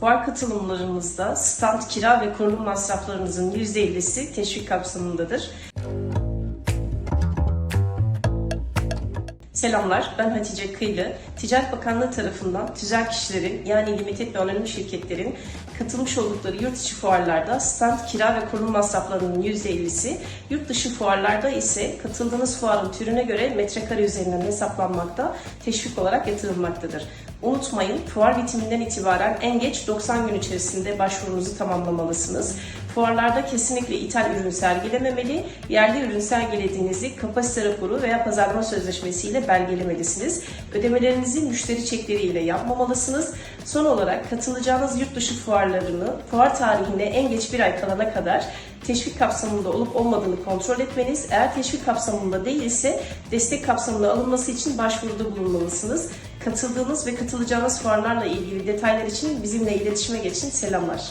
Fuar katılımlarımızda stand kira ve kurulum masraflarınızın %50'si teşvik kapsamındadır. Selamlar, ben Hatice Kıylı. Ticaret Bakanlığı tarafından tüzel kişilerin yani limited ve anonim şirketlerin katılmış oldukları yurt içi fuarlarda stand kira ve kurulum masraflarının %50'si, yurt dışı fuarlarda ise katıldığınız fuarın türüne göre metrekare üzerinden hesaplanmakta, teşvik olarak yatırılmaktadır. Unutmayın, fuar bitiminden itibaren en geç 90 gün içerisinde başvurunuzu tamamlamalısınız. Fuarlarda kesinlikle ithal ürün sergilememeli, yerli ürün sergilediğinizi kapasite raporu veya pazarlama sözleşmesiyle belgelemelisiniz. Ödemelerinizi müşteri çekleriyle yapmamalısınız. Son olarak katılacağınız yurt dışı fuarlarını fuar tarihine en geç bir ay kalana kadar teşvik kapsamında olup olmadığını kontrol etmeniz, eğer teşvik kapsamında değilse destek kapsamında alınması için başvuruda bulunmalısınız. Katıldığınız ve katılacağınız fuarlarla ilgili detaylar için bizimle iletişime geçin. Selamlar.